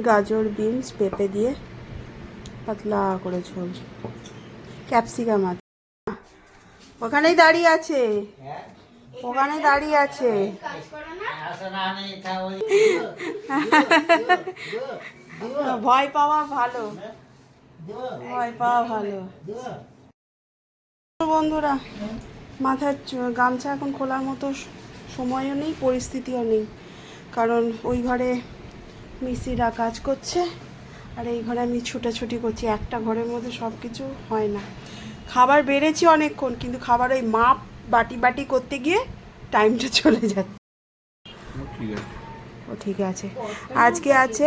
গাজর, বিনস, পেঁপে দিয়ে পাতলা করে ঝোল। ক্যাপসিকাম আছে। ওখানেই দাঁড়িয়ে আছে। ওখানে দাঁড়িয়ে আছে। ভয় পাওয়া ভালো। ভয় পাওয়া ভালো। বন্ধুরা, মাথার গামছা এখন খোলার মতো সময়ও নেই, পরিস্থিতিও নেই। কারণ ওই ঘরে মিস্ত্রিরা কাজ করছে। আর এই ঘরে আমি ছুটাছুটি করছি। একটা ঘরের মধ্যে সব কিছু হয় না। খাবার বেড়েছি অনেকক্ষণ কিন্তু খাবার ওই মাপ বাটি বাটি করতে গিয়ে টাইমটা চলে যাচ্ছে। ও ঠিক আছে। আজকে আছে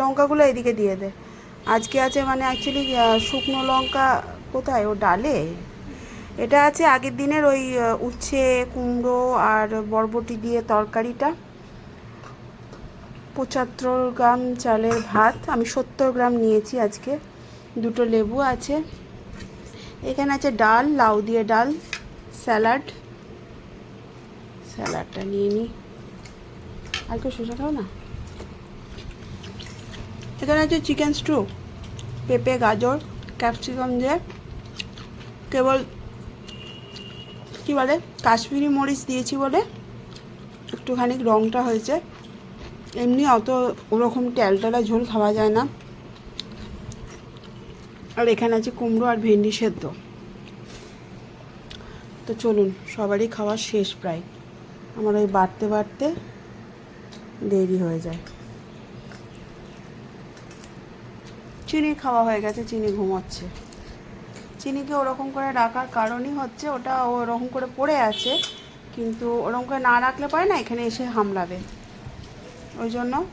লঙ্কাগুলো এদিকে দিয়ে দে। আজকে আছে মানে অ্যাকচুয়ালি শুকনো লঙ্কা কোথায়? ও ডালে? এটা আছে আগের দিনের ওই উচ্ছে কুমড়ো আর বরবটি দিয়ে তরকারিটা। পঁচাত্তর গ্রাম চালের ভাত। আমি সত্তর গ্রাম নিয়েছি আজকে। দুটো লেবু আছে। এখানে আছে ডাল, লাউ দিয়ে ডাল, স্যালাড। স্যালাডটা নিয়ে নিই আর কেউ শসা খাও না? এখানে আছে চিকেন স্টু, পেঁপে, গাজর, ক্যাপসিকাম দিয়ে কেবল কী বলে? কাশ্মীরি মরিচ দিয়েছি বলে। একটুখানি রঙটা হয়েছে। এমনি অত ওরকম ট্যালটালা ঝোল খাওয়া যায় না। আর এখানে আছে কুমড়ো আর ভেন্ডি সেদ্ধ। তো চলুন, সবারই খাওয়া শেষ প্রায়। আমার ওই বাড়তে বাড়তে দেরি হয়ে যায়। চিনি খাওয়া হয়ে গেছে, চিনি ঘুমাচ্ছে। চিনিকে ওরকম করে রাখার কারণই হচ্ছে ওটা ওরকম করে পড়ে আছে, কিন্তু ওরকম করে না রাখলে পারে না, এখানে এসে হামলাবে। ওই জন্য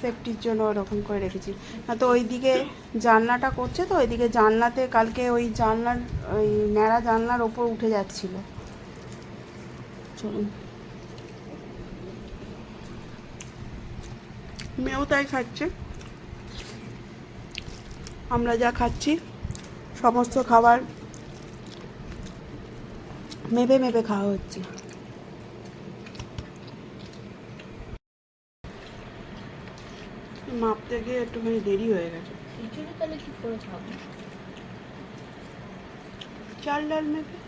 সেফটির জন্য ওরকম করে রেখেছি। না তো ওইদিকে জানলাটা করছে তো, ওইদিকে জানলাতে কালকে ওই জানলার, ওই ন্যাড়া জানলার ওপর উঠে যাচ্ছিল। চলুন। মেয়েও তাই খাচ্ছে। আমরা যা খাচ্ছি, সমস্ত খাবার মেপে মেপে খাওয়া হচ্ছে। মাপতে গিয়ে একটুখানি দেরি হয়ে গেছে। খিচুড়ি তাহলে কি করে খাব? চাল ডাল মেপে।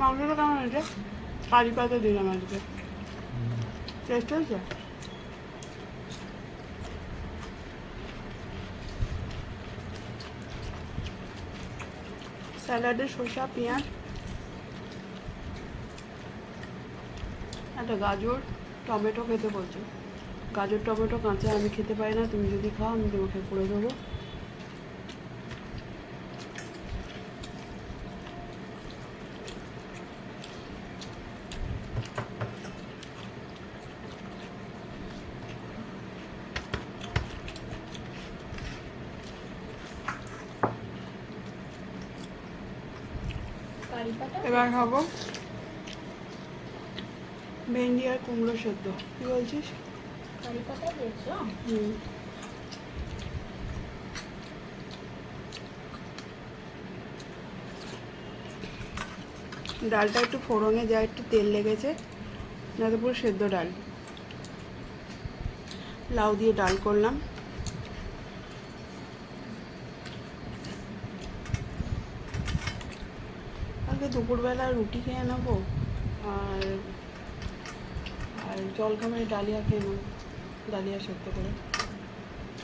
মাংসটা কেমন হয়েছে? কারি পাতা দিলাম আজকে। টেস্ট হয়েছে? স্যালাডে শসা পেঁয়াজ একটা গাজর। টমেটো খেতে বলছো? গাজর টমেটো কাঁচা আমি খেতে পারি না তুমি যদি খাও আমি তোমাকে করে দেবো। এবার খাব। ভেন্ডি আর কুমড়ো সেদ্ধ। কি বলছিস? হুম। ডালটা একটু ফোড়ঙে যায় একটু তেল লেগেছে না তো পুরো সেদ্ধ ডাল। লাউ দিয়ে ডাল করলাম। কালকে দুপুরবেলা রুটি খেয়ে নেব আর জল খাবারে ডালিয়া খেয়ে নেব? ডালিয়া সেদ্ধ করে।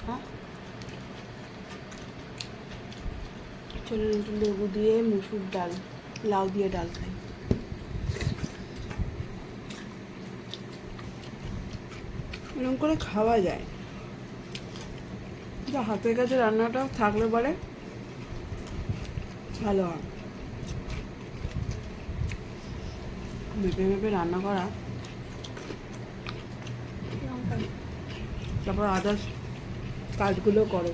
হ্যাঁ? চলুন লেবু দিয়ে মুসুর ডাল, লাউ দিয়ে ডাল খাই। এরকম করে খাওয়া যায়। যা হাতের কাছে রান্নাটা থাকলে পরে। ভালো হয়। মেপে মেপে রান্না করা লঙ্কা তারপর আদার্স কাজগুলো করো।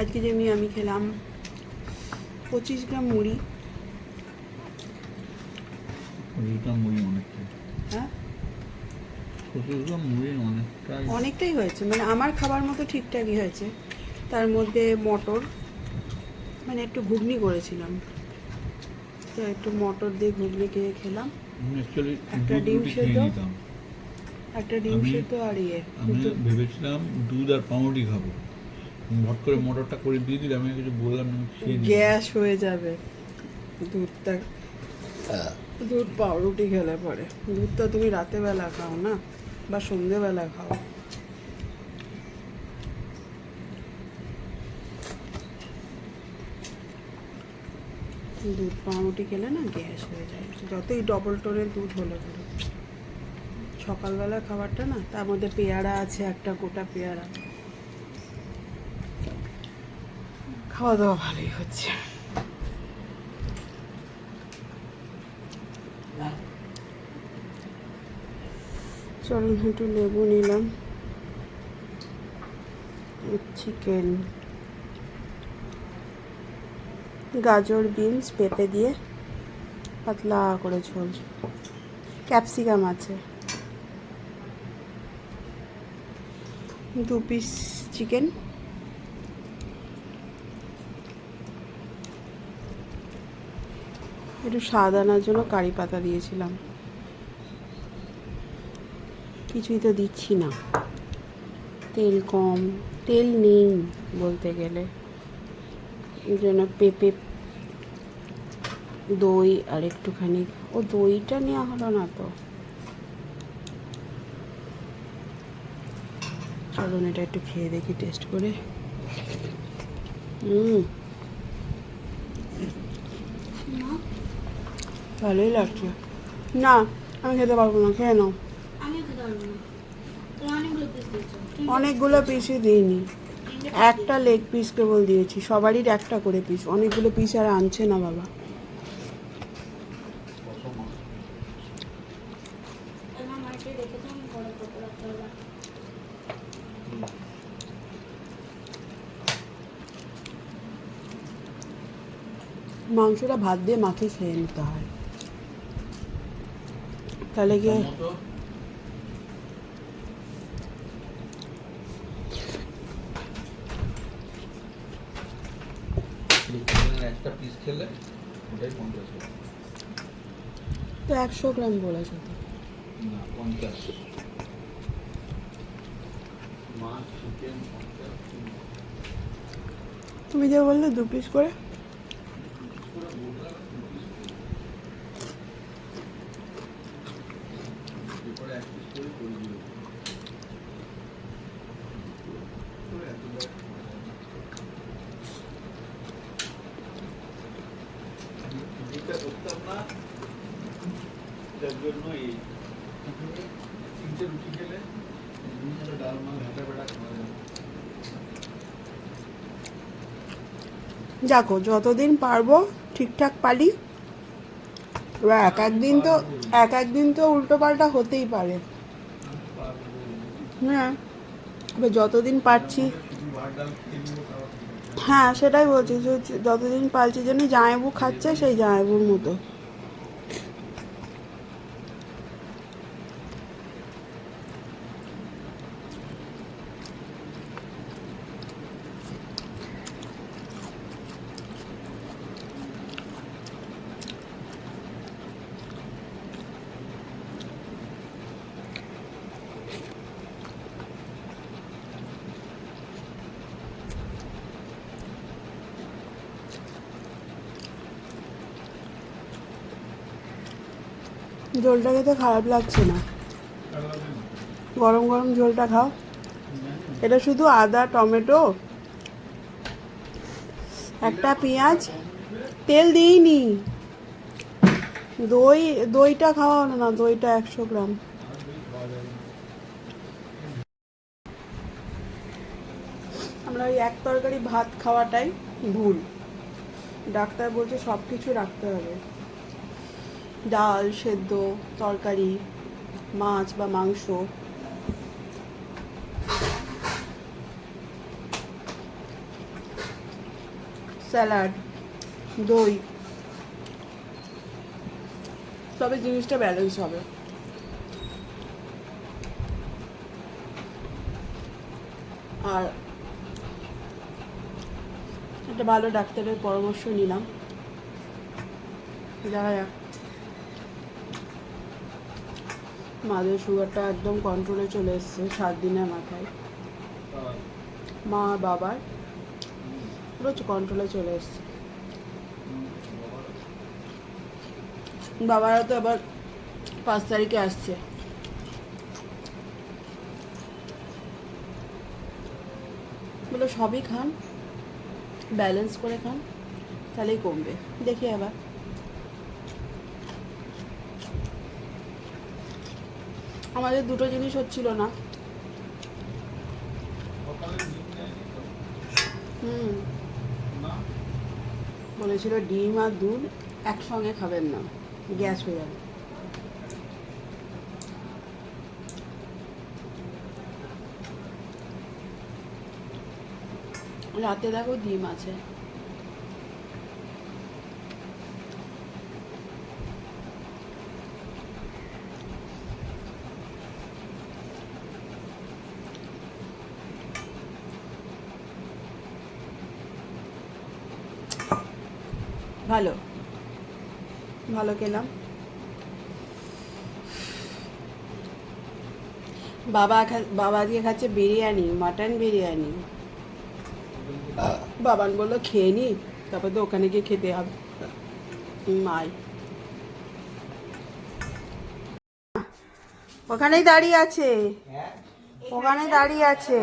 আজকে যেমনি আমি খেলাম পঁচিশ গ্রাম মুড়ি। হ্যাঁ? অনেকটাই হয়েছে মানে আমার খাবার মতো ঠিকঠাকই হয়েছে। তার মধ্যে মটর মানে একটু ঘুগনি করেছিলাম। তো একটু মটর দিয়ে ঘুগনি খেয়ে খেলাম। একটা ডিম সেদ্ধ। একটা ডিম আমি- সেদ্ধ আর ইয়ে। আমি ভেবেছিলাম দুধ আর পাউরুটি খাব। ভট করে মটরটা করে দিয়ে দিলে আমি কিছু বললাম। গ্যাস হয়ে যাবে। দুধটা দুধ পাউরুটি খেলে পরে। দুধটা তুমি রাতে বেলা খাও না বা সন্ধেবেলা খাও। দুধ, পাউরুটি খেলে না গ্যাস হয়ে যায়। যতই ডবল টোনের দুধ হলো পরে সকালবেলা খাবারটা না, তার মধ্যে পেয়ারা আছে, একটা গোটা পেয়ারা। খাওয়া দাওয়া ভালোই হচ্ছে। চলুন একটু লেবু নিলাম। চিকেন। গাজর, বিনস পেঁপে দিয়ে পাতলা করে ঝোল। ক্যাপসিকাম আছে। দু পিস চিকেন একটু স্বাদ আনার জন্য কারি পাতা দিয়েছিলাম। কিছুই তো দিচ্ছি না। তেল কম। তেল নেই বলতে গেলে। জন্য পেঁপে দই আর একটুখানি। ও দইটা নেওয়া হলো না তো। চলুন এটা একটু খেয়ে দেখি টেস্ট করে। হুম ভালোই লাগছে। না আমি খেতে পারব না খেয়ে নাও। অনেকগুলো পিসই দিইনি। একটা লেগ পিস কেবল দিয়েছি, সবারই একটা করে পিস অনেকগুলো পিস আর আনছে না বাবা। মাংসটা ভাত দিয়ে মাকে খেয়ে নিতে হয়। তাহলে গিয়ে টমেটো, এই চিকেনের একটা পিস খেলে ওটাই পঞ্চাশ টাকা। তো একশো গ্রাম বলেছে তো। তুমি যে বললে দু পিস করে। এরপরে এক পিস করে করে দিও যেটা করতাম না যাকো যতদিন পারব ঠিকঠাক পালি। এবার এক এক দিন তো, এক এক দিন তো উল্টো পাল্টা হতেই পারে। হ্যাঁ এবার যতদিন পারছি। হ্যাঁ সেটাই বলছি যতদিন পারছি যেন জামাইবু খাচ্ছে সেই জামাইবুর মতো। ঝোলটা খেতে খারাপ লাগছে না। গরম গরম ঝোলটা খাও। এটা শুধু আদা, টমেটো, একটা পেঁয়াজ। তেল দিইনি। দই, দইটা খাওয়া না, দইটা একশো গ্রাম। আমরা ওই এক তরকারি ভাত খাওয়াটাই ভুল। ডাক্তার বলছে সব কিছু রাখতে হবে। ডাল সেদ্ধ, তরকারি, মাছ বা মাংস। স্যালাড, দই। তবে জিনিসটা ব্যালেন্স হবে। আর একটা ভালো ডাক্তারের পরামর্শ নিলাম। যাক মাদের সুগারটা একদম কন্ট্রোলে চলে এসছে, সাত দিনের মাথায়। মা বাবার পুরো কন্ট্রোলে চলে এসছে। বাবারা তো আবার পাঁচ তারিখে আসছে। সবই খান? ব্যালেন্স করে খান? তাহলেই কমবে। দেখি আবার। আমাদের দুটো জিনিস হচ্ছিল না? হুম? বলেছিল ডিম আর দুধ একসঙ্গে খাবেন না গ্যাস হয়ে যাবে রাতে দেখো ডিম আছে ভালো। ভালো খেলাম। বাবা বাবা দিয়ে খাচ্ছে বিরিয়ানি মাটন বিরিয়ানি। বাবান বলল খেয়ে নি তারপর তো ওখানে গিয়ে খেতে হবে। মাই। ওখানেই দাঁড়িয়ে আছে। ওখানে দাঁড়িয়ে আছে।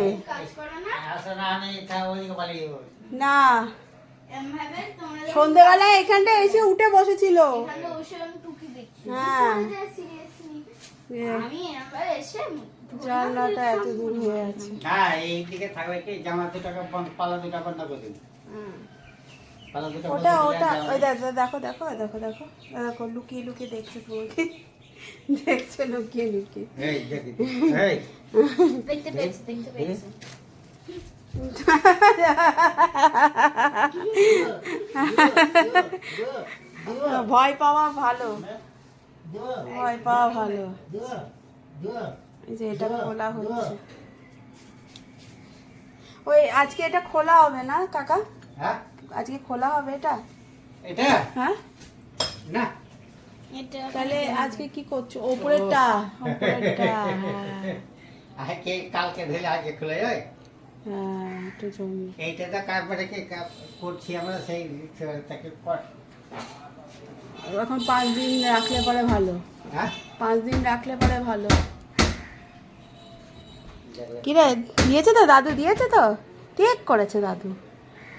না। সন্ধেবেলায় এখানটা এসে উঠে বসেছিল। এখানে বসে আমি টুকি দেখছি। হ্যাঁ। জানলাটা এত দূর হয়ে আছে। হ্যাঁ এই থাকবে কি জামা দু পালা দুটা বন্ধ করে দিন পালা দুটা বন্ধ ওটা ওটা ওই দেখো দেখো দেখো দেখো দেখো দেখো লুকিয়ে লুকিয়ে দেখছে তোমাকে। দেখছে লুকিয়ে লুকিয়ে। এই দেখি। এই। দেখতে পেয়েছি দেখতে পেয়েছি। ভয় পাওয়া ভালো। ভয় পাওয়া ভালো। এই যে এটা খোলা হচ্ছে। ওই আজকে এটা খোলা হবে না কাকা? হ্যাঁ? আজকে খোলা হবে এটা? এটা? হ্যাঁ? না। এটা তাহলে আজকে কি করছ? ওপরেরটা? ওপরেরটা হ্যাঁ। আজকে কালকে ধরে আজকে খুলে যায়। একটু জমি। এইটা তো কারবারে করছি আমরা সেই তাকে কর- এখন পাঁচ দিন রাখলে পরে ভালো। হ্যাঁ? পাঁচ দিন রাখলে পরে ভালো। কিরে দিয়েছে তো দাদু দিয়েছে তো? ঠিক করেছে দাদু।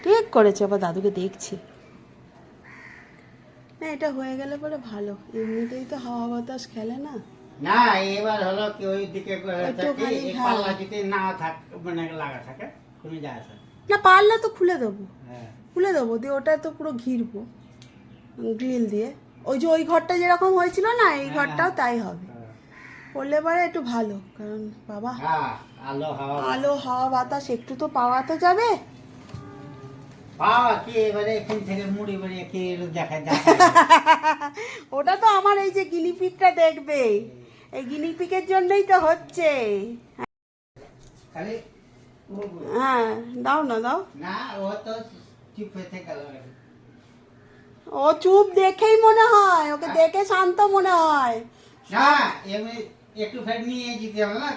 ঠিক করেছে আবার দাদুকে দেখছি। না এটা হয়ে গেলে পরে ভালো। এমনিতেই তো হাওয়া বাতাস খেলে না। না এবার হলো কি ওই দিকে হ্যাঁ। পাল্লা যদি না থাক মানে লাগা থাকে কোনো যায় আসে। না। পারলে তো খুলে দেবো। হ্যাঁ। খুলে দেবো দিয়ে ওটা তো পুরো ঘিরবো গ্রিল দিয়ে। ওই যে ওই ঘরটা যেরকম হয়েছিল না এই ঘরটাও তাই হবে। হ্যাঁ। করলে পরে একটু ভালো কারণ বাবা হ্যাঁ আলো হাওয়া। আলো হাওয়া বাতাস একটু তো পাওয়া তো যাবে। ওটা তো আমার এই যে গিনিপিকটা দেখবে। এই গিনিপিকের জন্যই তো হচ্ছে। হ্যাঁ দাও না দাও। ও চুপ হয়ে দেখেই মনে হয় ওকে দেখে শান্ত মনে হয়।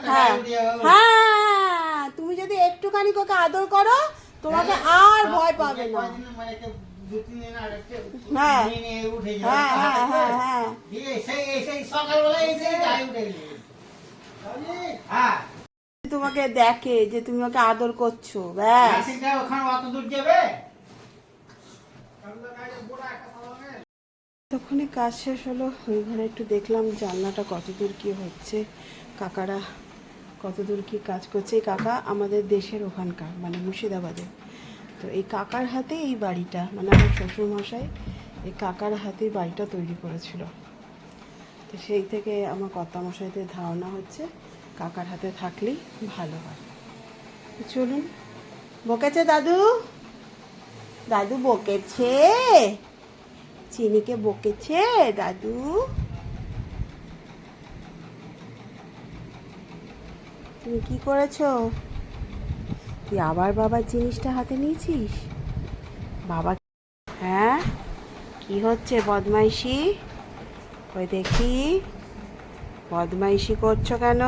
হ্যাঁ। হ্যাঁ তুমি যদি একটুখানি ওকে আদর করো তোমাকে আর ভয় পাবে না। হ্যাঁ। হ্যাঁ হ্যাঁ হ্যাঁ হ্যাঁ। হ্যাঁ। তোমাকে দেখে যে তুমি ওকে আদর করছ ব্যাস। তখনই কাজ শেষ হলো ওই ঘরে একটু দেখলাম জানলাটা কতদূর কি হচ্ছে কাকারা কতদূর কি কাজ করছে। কাকা আমাদের দেশের ওখানকার মানে মুর্শিদাবাদে তো এই কাকার হাতে এই বাড়িটা মানে আমার শ্বশুরমশাই এই কাকার হাতেই বাড়িটা তৈরি করেছিল। তো সেই থেকে আমার কর্তামশাইদের ধারণা হচ্ছে কাকার হাতে থাকলেই ভালো হয়। চলুন, বকেছে দাদু? দাদু বকেছে? চিনিকে বকেছে দাদু? তুমি কি করেছ? তুই আবার বাবার জিনিসটা হাতে নিয়েছিস? বাবা হ্যাঁ? কি হচ্ছে বদমাইশি? ওই দেখি। বদমাইশি করছ কেন?